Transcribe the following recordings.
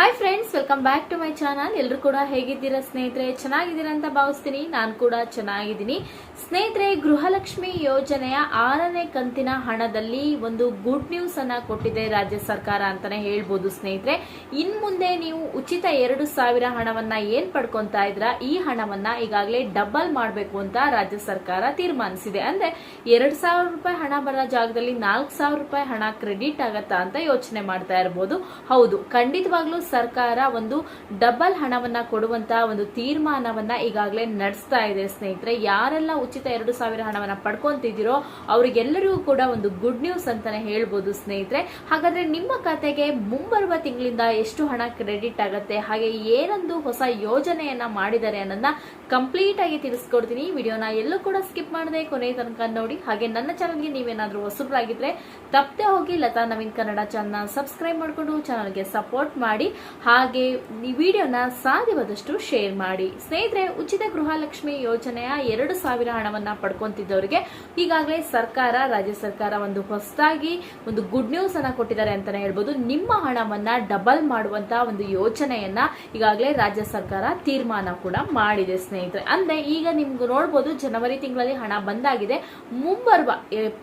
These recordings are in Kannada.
Hi friends welcome back to my channel ಎಲ್ಲರೂ ಕೂಡ ಹೇಗಿದ್ದೀರಾ ಸ್ನೇಹಿತರೆ? ಚೆನ್ನಾಗಿದ್ದೀರಾ ಅಂತ ಭಾವಿಸ್ತೀನಿ. ನಾನು ಕೂಡ ಚೆನ್ನಾಗಿದ್ದೀನಿ. ಸ್ನೇಹಿತರೆ, ಗೃಹಲಕ್ಷ್ಮಿ ಯೋಜನೆಯ ಆರನೇ ಕಂತಿನ ಹಣದಲ್ಲಿ ಒಂದು ಗುಡ್ ನ್ಯೂಸ್ ಅನ್ನ ಕೊಟ್ಟಿದೆ ರಾಜ್ಯ ಸರ್ಕಾರ ಅಂತಾನೆ ಹೇಳ್ಬೋದು ಸ್ನೇಹಿತರೆ. ಇನ್ ಮುಂದೆ ನೀವು ಉಚಿತ ಎರಡು ಸಾವಿರ ಹಣವನ್ನ ಏನ್ ಪಡ್ಕೊಂತಾ ಇದ್ರ ಈ ಹಣವನ್ನ ಈಗಾಗಲೇ ಡಬಲ್ ಮಾಡಬೇಕು ಅಂತ ರಾಜ್ಯ ಸರ್ಕಾರ ತೀರ್ಮಾನಿಸಿದೆ. ಅಂದ್ರೆ ಎರಡ್ ಸಾವಿರ ರೂಪಾಯಿ ಹಣ ಬರೋ ಜಾಗದಲ್ಲಿ ನಾಲ್ಕು ಸಾವಿರ ರೂಪಾಯಿ ಹಣ ಕ್ರೆಡಿಟ್ ಆಗತ್ತಾ ಅಂತ ಯೋಚನೆ ಮಾಡ್ತಾ ಇರಬಹುದು ಹೌದು, ಖಂಡಿತವಾಗ್ಲೂ ಸರ್ಕಾರ ಒಂದು ಡಬಲ್ ಹಣವನ್ನ ಕೊಡುವಂತಹ ಒಂದು ತೀರ್ಮಾನವನ್ನ ಈಗಾಗಲೇ ನಡೆಸ್ತಾ ಇದೆ ಸ್ನೇಹಿತರೆ. ಯಾರೆಲ್ಲ ಉಚಿತ ಎರಡು ಸಾವಿರ ಹಣವನ್ನ ಪಡ್ಕೊಂತಿದ್ದೀರೋ ಅವರಿಗೆಲ್ಲರಿಗೂ ಕೂಡ ಒಂದು ಗುಡ್ ನ್ಯೂಸ್ ಅಂತಾನೆ ಹೇಳ್ಬೋದು ಸ್ನೇಹಿತರೆ. ಹಾಗಾದ್ರೆ ನಿಮ್ಮ ಖಾತೆಗೆ ಮುಂಬರುವ ತಿಂಗಳಿಂದ ಎಷ್ಟು ಹಣ ಕ್ರೆಡಿಟ್ ಆಗುತ್ತೆ, ಹಾಗೆ ಏನೊಂದು ಹೊಸ ಯೋಜನೆಯನ್ನ ಮಾಡಿದ್ದಾರೆ ಅನ್ನೋದನ್ನ ಕಂಪ್ಲೀಟ್ ಆಗಿ ತಿಳಿಸ್ಕೊಡ್ತೀನಿ. ವಿಡಿಯೋನ ಎಲ್ಲೂ ಕೂಡ ಸ್ಕಿಪ್ ಮಾಡದೆ ಕೊನೆ ತನಕ ನೋಡಿ. ಹಾಗೆ ನನ್ನ ಚಾನಲ್ಗೆ ನೀವೇನಾದ್ರೂ ಹೊಸಬ್ರಾಗಿದ್ರೆ ತಪ್ಪದೆ ಹೋಗಿ ಲತಾ ನವೀನ್ ಕನ್ನಡ ಚಾನಲ್ ಸಬ್ಸ್ಕ್ರೈಬ್ ಮಾಡಿಕೊಂಡು ಚಾನಲ್ಗೆ ಸಪೋರ್ಟ್ ಮಾಡಿ. ಹಾಗೆ ಈ ವಿಡಿಯೋನ ಸಾಧ್ಯವಾದಷ್ಟು ಶೇರ್ ಮಾಡಿ. ಸ್ನೇಹಿತರೆ, ಉಚಿತ ಗೃಹಲಕ್ಷ್ಮಿ ಯೋಜನೆಯ ಎರಡು ಸಾವಿರ ಹಣವನ್ನ ಪಡ್ಕೊಂತಿದ್ದವರಿಗೆ ಈಗಾಗಲೇ ಸರ್ಕಾರ, ರಾಜ್ಯ ಸರ್ಕಾರ ಒಂದು ಹೊಸದಾಗಿ ಒಂದು ಗುಡ್ ನ್ಯೂಸ್ ಅನ್ನ ಕೊಟ್ಟಿದ್ದಾರೆ ಅಂತಾನೆ ಹೇಳ್ಬೋದು. ನಿಮ್ಮ ಹಣವನ್ನ ಡಬಲ್ ಮಾಡುವಂತ ಒಂದು ಯೋಜನೆಯನ್ನ ಈಗಾಗಲೇ ರಾಜ್ಯ ಸರ್ಕಾರ ತೀರ್ಮಾನ ಕೂಡ ಮಾಡಿದೆ ಸ್ನೇಹಿತರೆ. ಅಂದ್ರೆ ಈಗ ನಿಮ್ಗೆ ನೋಡ್ಬೋದು ಜನವರಿ ತಿಂಗಳಲ್ಲಿ ಹಣ ಬಂದಾಗಿದೆ. ಮುಂಬರುವ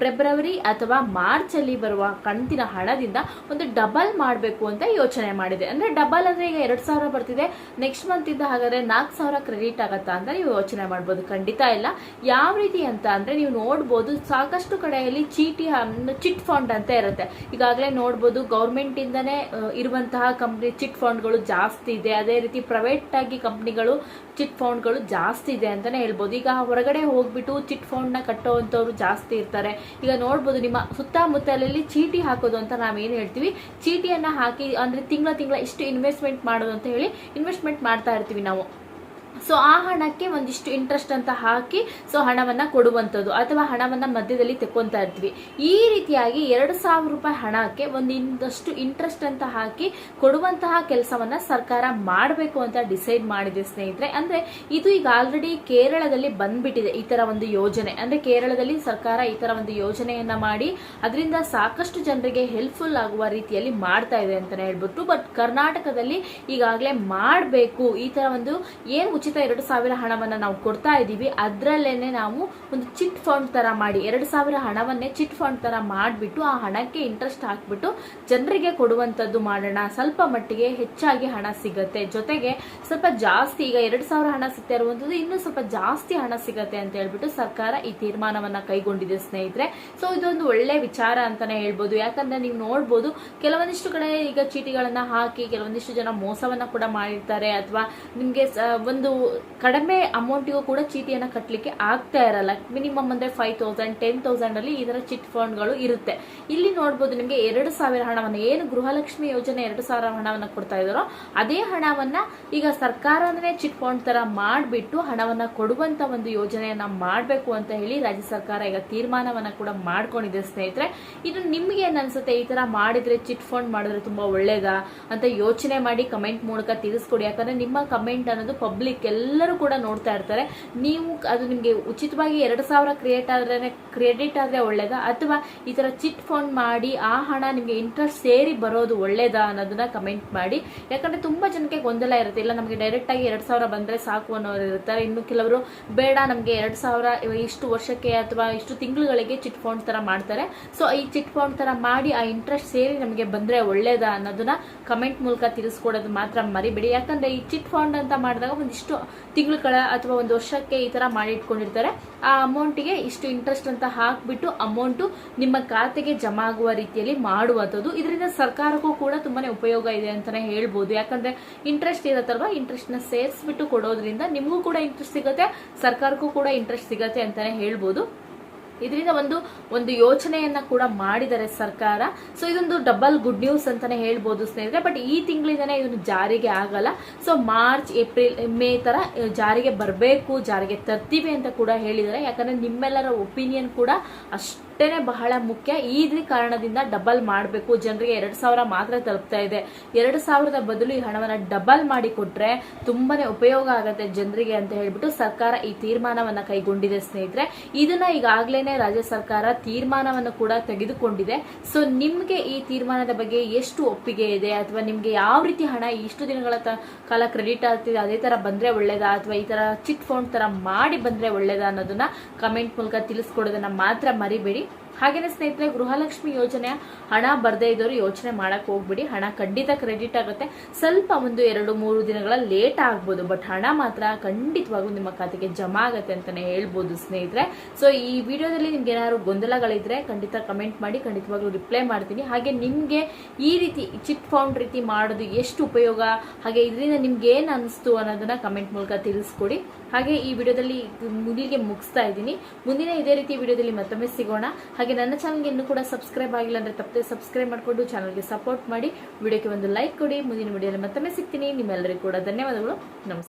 ಫೆಬ್ರವರಿ ಅಥವಾ ಮಾರ್ಚ್ ಅಲ್ಲಿ ಬರುವ ಕಂತಿನ ಹಣದಿಂದ ಒಂದು ಡಬಲ್ ಮಾಡಬೇಕು ಅಂತ ಯೋಚನೆ ಮಾಡಿದೆ. ಅಂದ್ರೆ ಡಬಲ್ ಅಂದ್ರೆ ಈಗ ಎರಡ್ ಸಾವಿರ ಬರ್ತಿದೆ. ನೆಕ್ಸ್ಟ್ ಮಂತ್ ಇಂದ ಹಾಗಾದ್ರೆ ನಾಲ್ಕು ಸಾವಿರ ಕ್ರೆಡಿಟ್ ಆಗುತ್ತಾ ಅಂತ ನೀವು ಯೋಚನೆ ಮಾಡ್ಬೋದು. ಖಂಡಿತ ಇಲ್ಲ. ಯಾವ ರೀತಿ ಅಂತ ಅಂದ್ರೆ ನೀವು ನೋಡ್ಬೋದು ಸಾಕಷ್ಟು ಕಡೆಯಲ್ಲಿ ಚೀಟಿ ಚಿಟ್ ಫಂಡ್ ಅಂತ ಇರುತ್ತೆ. ಈಗಾಗಲೇ ನೋಡ್ಬೋದು ಗೌರ್ಮೆಂಟ್ ಇಂದನೇ ಆ, ಇರುವಂತಹ ಕಂಪ್ನಿ ಚಿಟ್ ಫಂಡ್ಗಳು ಜಾಸ್ತಿ ಇದೆ. ಅದೇ ರೀತಿ ಪ್ರೈವೇಟ್ ಆಗಿ ಕಂಪ್ನಿಗಳು ಚಿಟ್ ಫಂಡ್ಗಳು ಜಾಸ್ತಿ ಇದೆ ಅಂತಾನೆ ಹೇಳ್ಬೋದು. ಈಗ ಹೊರಗಡೆ ಹೋಗ್ಬಿಟ್ಟು ಚಿಟ್ ಫಂಡ್ನ ನ ಕಟ್ಟುವಂತವ್ರು ಜಾಸ್ತಿ ಇರ್ತಾರೆ. ಈಗ ನೋಡ್ಬೋದು ನಿಮ್ಮ ಸುತ್ತಮುತ್ತಲಲ್ಲಿ ಚೀಟಿ ಹಾಕೋದು ಅಂತ ನಾವೇನು ಹೇಳ್ತೀವಿ? ಚೀಟಿಯನ್ನ ಹಾಕಿ ಅಂದ್ರೆ ತಿಂಗಳ ತಿಂಗಳ ಇಷ್ಟು ಇನ್ವೆಸ್ಟ್ಮೆಂಟ್ ಮಾಡೋದು ಅಂತ ಹೇಳಿ ಇನ್ವೆಸ್ಟ್ಮೆಂಟ್ ಮಾಡ್ತಾ ಇರ್ತೀವಿ ನಾವು. ಸೊ ಆ ಹಣಕ್ಕೆ ಒಂದಿಷ್ಟು ಇಂಟ್ರೆಸ್ಟ್ ಅಂತ ಹಾಕಿ ಸೊ ಹಣವನ್ನ ಕೊಡುವಂಥದ್ದು ಅಥವಾ ಹಣವನ್ನ ಮಧ್ಯದಲ್ಲಿ ತೆಕ್ಕೊಂತಾ ಇರ್ತೀವಿ ಈ ರೀತಿಯಾಗಿ ಎರಡು ಸಾವಿರ ರೂಪಾಯಿ ಹಣಕ್ಕೆ ಒಂದಿಂದಷ್ಟು ಇಂಟ್ರೆಸ್ಟ್ ಅಂತ ಹಾಕಿ ಕೊಡುವಂತಹ ಕೆಲಸವನ್ನ ಸರ್ಕಾರ ಮಾಡಬೇಕು ಅಂತ ಡಿಸೈಡ್ ಮಾಡಿದೆ ಸ್ನೇಹಿತರೆ. ಅಂದ್ರೆ ಇದು ಈಗ ಆಲ್ರೆಡಿ ಕೇರಳದಲ್ಲಿ ಬಂದ್ಬಿಟ್ಟಿದೆ ಈ ತರ ಒಂದು ಯೋಜನೆ. ಅಂದ್ರೆ ಕೇರಳದಲ್ಲಿ ಸರ್ಕಾರ ಈ ತರ ಒಂದು ಯೋಜನೆಯನ್ನ ಮಾಡಿ, ಅದರಿಂದ ಸಾಕಷ್ಟು ಜನರಿಗೆ ಹೆಲ್ಪ್ಫುಲ್ ಆಗುವ ರೀತಿಯಲ್ಲಿ ಮಾಡ್ತಾ ಇದೆ ಅಂತಲೇ ಹೇಳ್ಬಿಟ್ಟು ಬಟ್ ಕರ್ನಾಟಕದಲ್ಲಿ ಈಗಾಗಲೇ ಮಾಡಬೇಕು. ಈ ತರ ಒಂದು ಏನು ಎರಡು ಸಾವಿರ ಹಣವನ್ನು ನಾವು ಕೊಡ್ತಾ ಇದ್ದೀವಿ ಅದ್ರಲ್ಲೇನೆ ನಾವು ಒಂದು ಚಿಟ್ ಫಂಡ್ ತರ ಮಾಡಿ, ಎರಡು ಸಾವಿರ ಹಣವನ್ನೇ ಚಿಟ್ ಫಂಡ್ ತರ ಮಾಡಿಬಿಟ್ಟು ಆ ಹಣಕ್ಕೆ ಇಂಟ್ರೆಸ್ಟ್ ಹಾಕ್ಬಿಟ್ಟು ಜನರಿಗೆ ಕೊಡುವಂತದ್ದು ಮಾಡೋಣ. ಸ್ವಲ್ಪ ಮಟ್ಟಿಗೆ ಹೆಚ್ಚಾಗಿ ಹಣ ಸಿಗತ್ತೆ. ಜೊತೆಗೆ ಸ್ವಲ್ಪ ಜಾಸ್ತಿ ಈಗ ಎರಡು ಸಾವಿರ ಹಣ ಸಿಗ್ತಾ ಇರುವಂಥದ್ದು ಇನ್ನೂ ಸ್ವಲ್ಪ ಜಾಸ್ತಿ ಹಣ ಸಿಗತ್ತೆ ಅಂತ ಹೇಳ್ಬಿಟ್ಟು ಸರ್ಕಾರ ಈ ತೀರ್ಮಾನವನ್ನು ಕೈಗೊಂಡಿದೆ ಸ್ನೇಹಿತರೆ. ಸೊ ಇದೊಂದು ಒಳ್ಳೆ ವಿಚಾರ ಅಂತಾನೆ ಹೇಳ್ಬೋದು. ಯಾಕಂದ್ರೆ ನೀವು ನೋಡ್ಬೋದು, ಕೆಲವೊಂದಿಷ್ಟು ಕಡೆ ಈಗ ಚೀಟಿಗಳನ್ನ ಹಾಕಿ, ಕೆಲವೊಂದಿಷ್ಟು ಜನ ಮೋಸವನ್ನ ಕೂಡ ಮಾಡಿರ್ತಾರೆ. ಅಥವಾ ನಿಮಗೆ ಸ- ಒಂದು ಕಡಿಮೆ ಅಮೌಂಟಿಗೂ ಕೂಡ ಚೀಟಿಯನ್ನು ಕಟ್ಟಲಿಕ್ಕೆ ಆಗ್ತಾ ಇರಲ್ಲ. ಮಿನಿಮಮ್ ಅಂದರೆ ಫೈವ್ ತೌಸಂಡ್ ಟೆನ್ ತೌಸಂಡಲ್ಲಿ ಇದರ ಚಿಟ್ ಫಂಡ್ಗಳು ಇರುತ್ತೆ. ಇಲ್ಲಿ ನೋಡ್ಬೋದು ನಿಮಗೆ ಎರಡು ಸಾವಿರ ಹಣವನ್ನು, ಏನು ಗೃಹಲಕ್ಷ್ಮಿ ಯೋಜನೆ ಎರಡು ಸಾವಿರ ಹಣವನ್ನು ಕೊಡ್ತಾ ಇದ್ದಾರೋ, ಅದೇ ಹಣವನ್ನು ಈಗ ಸರ್ಕಾರನೇ ಚಿಟ್ ಫಂಡ್ ಥರ ಮಾಡಿಬಿಟ್ಟು ಹಣವನ್ನು ಕೊಡುವಂಥ ಒಂದು ಯೋಜನೆಯನ್ನು ಮಾಡಬೇಕು ಅಂತ ಹೇಳಿ ರಾಜ್ಯ ಸರ್ಕಾರ ಈಗ ತೀರ್ಮಾನವನ್ನು ಕೂಡ ಮಾಡ್ಕೊಂಡಿದೆ ಸ್ನೇಹಿತರೆ. ಇದು ನಿಮಗೆ ಅನ್ಸುತ್ತೆ? ಈ ಥರ ಮಾಡಿದರೆ ಚಿಟ್ ಫಂಡ್ ಮಾಡಿದ್ರೆ ತುಂಬ ಒಳ್ಳೇದಾ ಅಂತ ಯೋಚನೆ ಮಾಡಿ ಕಮೆಂಟ್ ಮೂಲಕ ತಿಳಿಸ್ಕೊಡಿ. ಯಾಕಂದರೆ ನಿಮ್ಮ ಕಮೆಂಟ್ ಅನ್ನೋದು ಪಬ್ಲಿಕ್ ಎಲ್ಲರೂ ಕೂಡ ನೋಡ್ತಾ ಇರ್ತಾರೆ. ನೀವು ಅದು ನಿಮಗೆ ಉಚಿತವಾಗಿ ಎರಡು ಸಾವಿರ ಕ್ರಿಯೇಟ್ ಆದ್ರೆ ಕ್ರೆಡಿಟ್ ಆದರೆ ಒಳ್ಳೇದಾ? ಅಥವಾ ಈ ಥರ ಚಿಟ್ ಫಂಡ್ ಮಾಡಿ ಆ ಹಣ ನಿಮಗೆ ಇಂಟ್ರೆಸ್ಟ್ ಸೇರಿ ಬರೋದು ಒಳ್ಳೇದಾ ಅನ್ನೋದನ್ನ ಕಮೆಂಟ್ ಮಾಡಿ. ಯಾಕಂದ್ರೆ ತುಂಬಾ ಜನಕ್ಕೆ ಗೊಂದಲ ಇರುತ್ತೆ. ಇಲ್ಲ, ನಮಗೆ ಡೈರೆಕ್ಟ್ ಆಗಿ ಎರಡ್ ಸಾವಿರ ಬಂದ್ರೆ ಸಾಕು ಅನ್ನೋರು ಇರ್ತಾರೆ. ಇನ್ನು ಕೆಲವರು ಬೇಡ, ನಮಗೆ ಎರಡು ಸಾವಿರ ಇಷ್ಟು ವರ್ಷಕ್ಕೆ ಅಥವಾ ಇಷ್ಟು ತಿಂಗಳುಗಳಿಗೆ ಚಿಟ್ ಫಂಡ್ ತರ ಮಾಡ್ತಾರೆ. ಸೊ, ಈ ಚಿಟ್ ಫಂಡ್ ತರ ಮಾಡಿ ಆ ಇಂಟ್ರೆಸ್ಟ್ ಸೇರಿ ನಮಗೆ ಬಂದ್ರೆ ಒಳ್ಳೇದಾ ಅನ್ನೋದನ್ನ ಕಮೆಂಟ್ ಮೂಲಕ ತಿಳಿಸ್ಕೊಡೋದು ಮಾತ್ರ ಮರಿಬೇಡಿ. ಯಾಕಂದ್ರೆ ಈ ಚಿಟ್ ಫಂಡ್ ಅಂತ ಮಾಡಿದಾಗ ಒಂದಿಷ್ಟು ತಿಂಗಳುಗಳ ಅಥವಾ ಒಂದು ವರ್ಷಕ್ಕೆ ಈ ತರ ಮಾಡಿ ಇಟ್ಕೊಂಡಿರ್ತಾರೆ. ಆ ಅಮೌಂಟಿಗೆ ಇಷ್ಟು ಇಂಟ್ರೆಸ್ಟ್ ಅಂತ ಹಾಕ್ಬಿಟ್ಟು ಅಮೌಂಟು ನಿಮ್ಮ ಖಾತೆಗೆ ಜಮಾ ಆಗುವ ರೀತಿಯಲ್ಲಿ ಮಾಡುವಂಥದ್ದು. ಇದರಿಂದ ಸರ್ಕಾರಕ್ಕೂ ಕೂಡ ತುಂಬಾನೇ ಉಪಯೋಗ ಇದೆ ಅಂತಾನೆ ಹೇಳ್ಬೋದು. ಯಾಕಂದ್ರೆ ಇಂಟ್ರೆಸ್ಟ್ ಇರತ್ತಲ್ವ? ಇಂಟ್ರೆಸ್ಟ್ನ ಸೇರಿಸ್ಬಿಟ್ಟು ಕೊಡೋದ್ರಿಂದ ನಿಮಗೂ ಕೂಡ ಇಂಟ್ರೆಸ್ಟ್ ಸಿಗುತ್ತೆ, ಸರ್ಕಾರಕ್ಕೂ ಕೂಡ ಇಂಟ್ರೆಸ್ಟ್ ಸಿಗುತ್ತೆ ಅಂತಾನೆ ಹೇಳ್ಬೋದು. ಇದರಿಂದ ಒಂದು ಒಂದು ಯೋಚನೆಯನ್ನ ಕೂಡ ಮಾಡಿದ್ದಾರೆ ಸರ್ಕಾರ. ಸೊ ಇದೊಂದು ಡಬಲ್ ಗುಡ್ ನ್ಯೂಸ್ ಅಂತಾನೆ ಹೇಳ್ಬೋದು ಸ್ನೇಹಿತರೆ. ಬಟ್ ಈ ತಿಂಗಳಿಂದನೇ ಇದನ್ನು ಜಾರಿಗೆ ಆಗಲ್ಲ. ಸೊ ಮಾರ್ಚ್ ಏಪ್ರಿಲ್ ಮೇ ತರ ಜಾರಿಗೆ ಬರಬೇಕು, ಜಾರಿಗೆ ತರ್ತೀವಿ ಅಂತ ಕೂಡ ಹೇಳಿದ್ದಾರೆ. ಯಾಕಂದ್ರೆ ನಿಮ್ಮೆಲ್ಲರ ಒಪಿನಿಯನ್ ಕೂಡ ಅಷ್ಟು ಬಟ್ಟೆನೇ ಬಹಳ ಮುಖ್ಯ. ಈ ಕಾರಣದಿಂದ ಡಬಲ್ ಮಾಡಬೇಕು. ಜನರಿಗೆ ಎರಡು ಸಾವಿರ ಮಾತ್ರ ತಲುಪ್ತಾ ಇದೆ. ಎರಡು ಸಾವಿರದ ಬದಲು ಈ ಹಣವನ್ನು ಡಬಲ್ ಮಾಡಿ ಕೊಟ್ರೆ ತುಂಬಾನೇ ಉಪಯೋಗ ಆಗುತ್ತೆ ಜನರಿಗೆ ಅಂತ ಹೇಳ್ಬಿಟ್ಟು ಸರ್ಕಾರ ಈ ತೀರ್ಮಾನವನ್ನ ಕೈಗೊಂಡಿದೆ ಸ್ನೇಹಿತರೆ. ಇದನ್ನ ಈಗಾಗಲೇ ರಾಜ್ಯ ಸರ್ಕಾರ ತೀರ್ಮಾನವನ್ನು ಕೂಡ ತೆಗೆದುಕೊಂಡಿದೆ. ಸೊ ನಿಮ್ಗೆ ಈ ತೀರ್ಮಾನದ ಬಗ್ಗೆ ಎಷ್ಟು ಒಪ್ಪಿಗೆ ಇದೆ? ಅಥವಾ ನಿಮ್ಗೆ ಯಾವ ರೀತಿ ಹಣ ಇಷ್ಟು ದಿನಗಳ ಕಾಲ ಕ್ರೆಡಿಟ್ ಆಗ್ತಿದೆ, ಅದೇ ತರ ಬಂದ್ರೆ ಒಳ್ಳೇದಾ? ಅಥವಾ ಈ ತರ ಚಿಟ್ ಫೋನ್ ತರ ಮಾಡಿ ಬಂದ್ರೆ ಒಳ್ಳೇದಾ ಅನ್ನೋದನ್ನ ಕಮೆಂಟ್ ಮೂಲಕ ತಿಳಿಸ್ಕೊಡೋದನ್ನ ಮಾತ್ರ ಮರಿಬೇಡಿ. ಹಾಗೇನೆ ಸ್ನೇಹಿತರೆ, ಗೃಹಲಕ್ಷ್ಮಿ ಯೋಜನೆ ಹಣ ಬರದೇ ಇದ್ದವರು ಯೋಚನೆ ಮಾಡಕ್ ಹೋಗ್ಬಿಡಿ. ಹಣ ಖಂಡಿತ ಕ್ರೆಡಿಟ್ ಆಗುತ್ತೆ. ಸ್ವಲ್ಪ ಒಂದು ಎರಡು ಮೂರು ದಿನಗಳ ಲೇಟ್ ಆಗ್ಬೋದು ಬಟ್ ಹಣ ಮಾತ್ರ ಖಂಡಿತವಾಗೂ ನಿಮ್ಮ ಖಾತೆಗೆ ಜಮಾ ಆಗುತ್ತೆ ಅಂತಾನೆ ಹೇಳ್ಬೋದು ಸ್ನೇಹಿತರೆ. ಸೊ ಈ ವಿಡಿಯೋದಲ್ಲಿ ನಿಮ್ಗೆ ಏನಾದ್ರು ಗೊಂದಲಗಳಿದ್ರೆ ಖಂಡಿತ ಕಮೆಂಟ್ ಮಾಡಿ, ಖಂಡಿತವಾಗ್ಲೂ ರಿಪ್ಲೈ ಮಾಡ್ತೀನಿ. ಹಾಗೆ ನಿಮ್ಗೆ ಈ ರೀತಿ ಚಿಟ್ ಫೌಂಡ್ ರೀತಿ ಮಾಡೋದು ಎಷ್ಟು ಉಪಯೋಗ? ಹಾಗೆ ಇದರಿಂದ ನಿಮ್ಗೆ ಏನ್ ಅನಿಸ್ತು ಅನ್ನೋದನ್ನ ಕಮೆಂಟ್ ಮೂಲಕ ತಿಳಿಸ್ಕೊಡಿ. ಹಾಗೆ ಈ ವಿಡಿಯೋದಲ್ಲಿ ಮುಗಿಗೆ ಮುಗಿಸ್ತಾ ಇದ್ದೀನಿ. ಮುಂದಿನ ಇದೇ ರೀತಿ ವಿಡಿಯೋದಲ್ಲಿ ಮತ್ತೊಮ್ಮೆ ಸಿಗೋಣ. ಹಾಗೆ ನನ್ನ ಚಾನಲ್ಗೆ ಇನ್ನೂ ಕೂಡ ಸಬ್ಸ್ಕ್ರೈಬ್ ಆಗಿಲ್ಲ ಅಂದ್ರೆ ತಪ್ಪದೆ ಸಬ್ಸ್ಕ್ರೈಬ್ ಮಾಡಿಕೊಂಡು ಚಾನಲ್ಗೆ ಸಪೋರ್ಟ್ ಮಾಡಿ. ವಿಡಿಯೋಕ್ಕೆ ಒಂದು ಲೈಕ್ ಕೊಡಿ. ಮುಂದಿನ ವಿಡಿಯೋದಲ್ಲಿ ಮತ್ತೊಮ್ಮೆ ಸಿಗ್ತೀನಿ. ನಿಮ್ಮೆಲ್ಲರಿಗೂ ಕೂಡ ಧನ್ಯವಾದಗಳು. ನಮಸ್ಕಾರ.